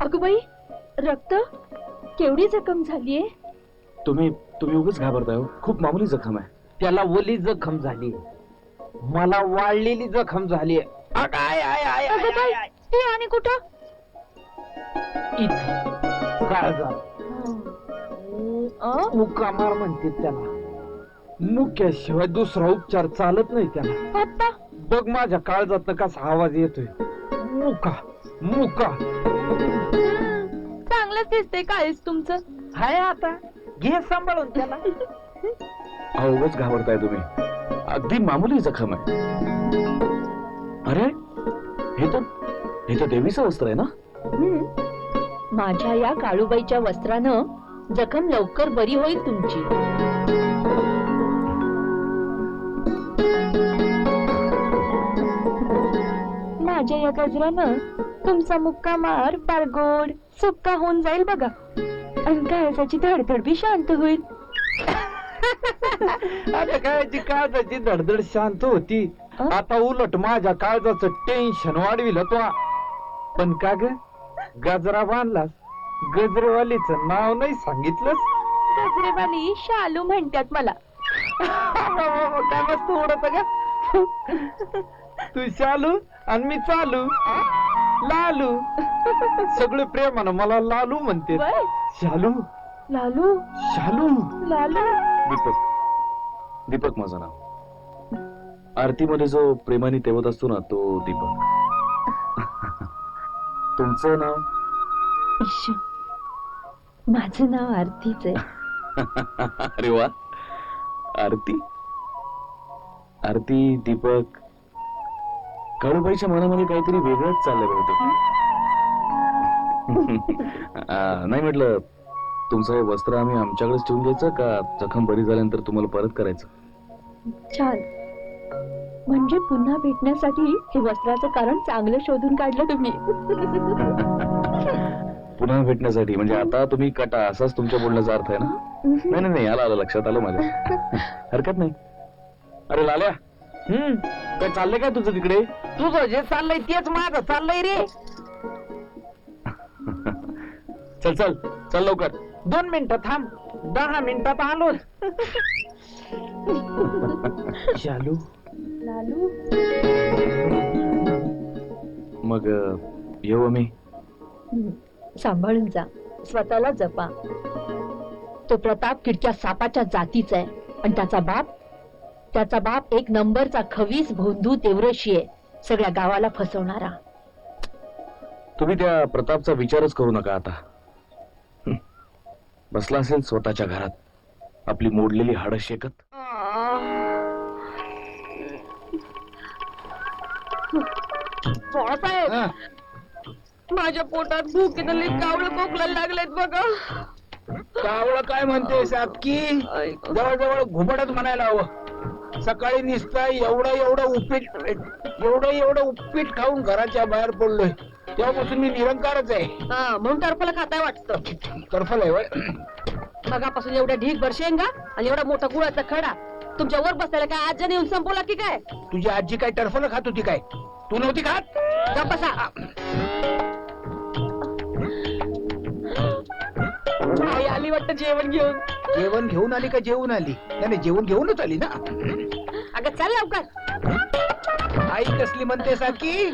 अगं बाई रक्त? केवढी जखम झालीये? तुम्ही तुम्ही उगाच घाबरताय हो. खूप मामूली जखम आहे. त्याला ओली जखम झाली. मला वाळलेली जखम झाली. आय आय आय आय अगं बाई हे आणि कुठं? अं? मुक्कामार म्हणते त्याला. मुक्याशिवाय दुसरा उपचार चालत नाही त्याला. आत्ता? बघ माझ्या काळजात कसा आवाज येतोय. मुका. मुका. चांगलंच दिसतंय काळीच तुमचं. हाय आता. घे सांभाळून त्याला. उगाच घाबरताय तुम्ही. अगदी मामूली जखम आहे. अरे हे तर हे तर देवीचं वस्त्र आहे ना? हम्म. माझ्या या काळूबाईच्या वस्त्रानं जखम लवकर बरी होईल तुमची. माझ्या या गजरानं तुमचा मुक्का मार फार गोड सुक्का होऊन जाईल बघा. आणि काळजाची धडधड बी शांत होईल. आता काय ती काळजाची धडधड शांत होती? आता उलट माझ्या काळजाचं टेन्शन वाढविलं तो पण का ग? गजरा बांधलास. गजरवालीच नाव नाही सांगितलंस? गजरेवाली शालू म्हणतात मला. काय मस्त उडत का तू चालू आणि मी चालू. लालू. सगळे प्रेमानं मला लालू म्हणते. शालू. लालू. शालू. लालू. दीपक. दीपक माझं नाव. आरतीमध्ये जो प्रेमाने तेवत असतो ना तो दीपक. तुमचं नाव? इश्श. माझं नाव आरतीच आहे. अरे वा. आरती? आरती दीपक काळूबाईच्या मनामध्ये काहीतरी वेगळंच चाललंय बहुतेक. नाही म्हटलं तुमचं हे वस्त्र आम्ही आमच्याकडेच ठेवून घ्यायचं का जखम बरी झाल्यानंतर तुम्हाला परत करायचं? छान. म्हणजे पुन्हा भेटण्यासाठी हे वस्त्राचं कारण चांगलं शोधून काढलं तुम्ही. पुन्हा भेटण्यासाठी म्हणजे आता तुम्ही कटा असाच तुमच्या बोलण्याचा अर्थ आहे ना? नाही नाही नाही आलं आलं लक्षात आलं माझ्या. हरकत नाही. अरे लाल्या! हम्म. काय चाललंय काय तुझं तिकडे? तुझं जे चाललंय तेच माझं चाललंय रे. चल चल. चल लवकर. दोन मिनिटं थांब. दहा मिनिटात आलो शालू? लालू? मग अं, येऊ आम्ही. सांभाळून जा. स्वतःला जपा. तो प्रताप किडच्या सापाच्या जातीचा आहे. आणि त्याचा बाप त्याचा बाप एक नंबरचा खवीस भोंदू देवरशी आहे. सगळ्या गावाला फसवणारा. तुम्ही त्या प्रतापचा विचारच करू नका आता. हं. बसला असेल स्वतःच्या घरात. आपली मोडलेली हाडं शेकत. बाळासाहेब हा. माझ्या पोटात भूकीनं लई कावळं खोकलायला लागलेत बघा. कावळं काय म्हणते सातकी जवळजवळ घुबडच म्हणायला हवं. सकाळी निसता एवढं एवढं उपीट एवढं एवढं उपीट खाऊन घराच्या बाहेर पडलोय. तेव्हापासून मी निरंकारच आहे. हा म्हणून टरफल खाताय वाटतं. तरफल आहे. मगापासून एवढ्या ढीगभर शेंगा आणि एवढा मोठा गुळाचा खडा. तुमच्या वर बसलेला काय आज्याने येऊन संपवला की काय? तुझी आजी काय टरफल खात होती काय? तू नव्हती खात? गप्प बसा. आई आली वाटतं जेवण घेऊन. जेवण घेऊन आली का जेवून आली? नाही नाही, जेवण घेऊनच आली ना अगं चल लवकर. आई कसली म्हणते सारखी?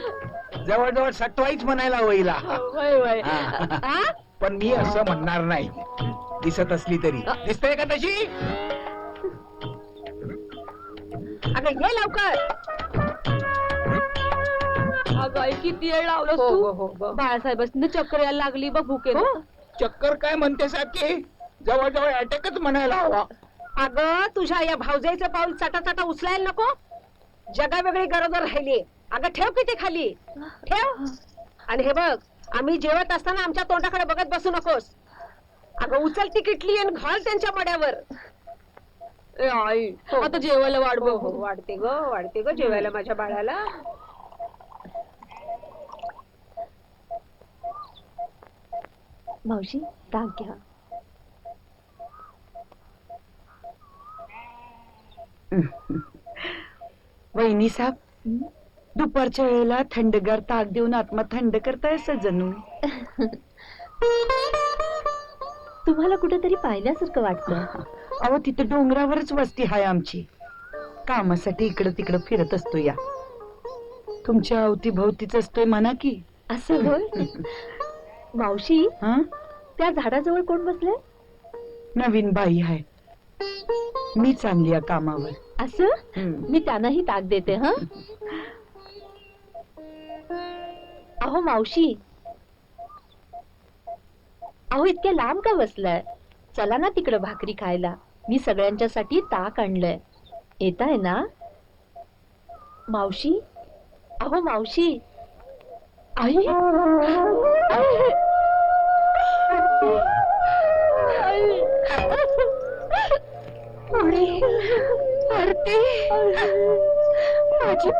जवळजवळ सटवाईच म्हणायला होईला वय वय हा. हा? पण मी असं म्हणणार नाही. दिसत असली तरी. दिसतंय का तशी? अगं ये लवकर. अगं आई किती वेळ लावलं तू? बाळासाहेब चक्कर यायला लागली बघ भुके चक्कर काय म्हणते सारखी? जवळजवळ अटॅकच म्हणायला हवा. अगं तुझ्या या भावजाईचं पाऊल चटा चटा उचलायला नको. जगा वेगळी गरोदर राहिली अगं ठेव किती खाली. ठेव. आणि हे बघ आम्ही जेवत असताना आमच्या तोंडाकडे बघत बसू नकोस. अगं उचल ती किटली आणि घाल त्यांच्या मड्यावर. आई आता जेवायला वाढ हो हो वाढते ग वाढते ग जेवायला माझ्या बाळाला. मावशी ताक घ्या. वहिनी साहेब दुपारच्या वेळेला थंडगार ताक देऊन आत्मा थंड करताय असं जणू. तुम्हाला कुठेतरी पाहिल्यासारखं वाटतं. अहो तिथं डोंगरावरच वस्ती आहे आमची. कामासाठी इकडं तिकडं फिरत असतो या. तुमच्या अवतीभोवतीच असतोय म्हणा की. असं होय? मावशी हा? त्या झाडाजवळ कोण बसलंय? नवीन बाई आहे मी चांगली या कामावर. असं? हम्म. मी त्यांनाही ताक देते हा? अहो मावशी. अहो इतक्या लांब का बसलाय? चला ना तिकडं भाकरी खायला. मी सगळ्यांच्यासाठी ताक आणलंय. येत आहे ना? मावशी? अहो मावशी. आई? आई. आई. आरती माझी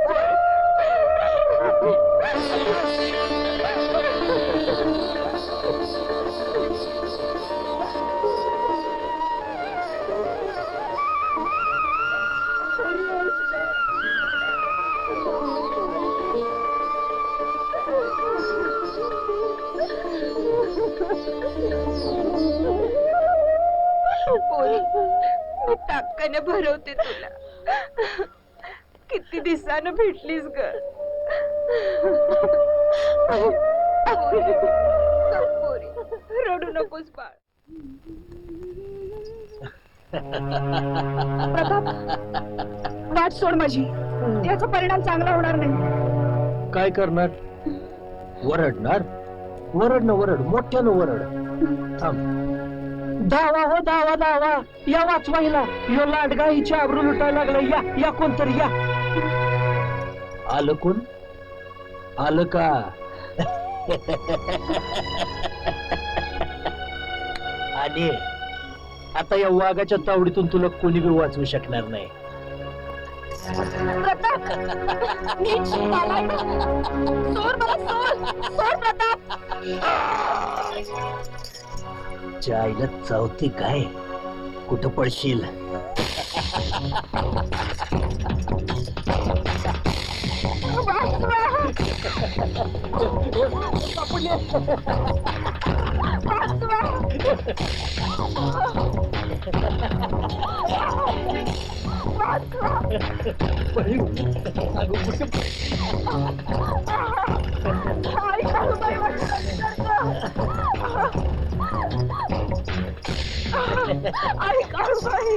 पोरी मी ताकदीने भरवते तुला. किती दिवसानं भेटलीस ग? रडू नकोस बाळ. वाट सोड माझी. याचा परिणाम चांगला होणार नाही. काय करणार? वरडणार? वरड न वरड मोठ्यानं वरड. थांब. दावा हो दावा दावा. या वाचवायला. यो लाडगा आबरू लुटायला लागला. या या कोणतरी या. आलं कोण? आलं का? आणि आता या वाघाच्या तावडीतून तुला कोणी बी वाचवू शकणार नाही. तुझ्या आईला चावती काय? कुठं पडशील? आई. आई काढू आई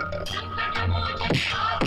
out.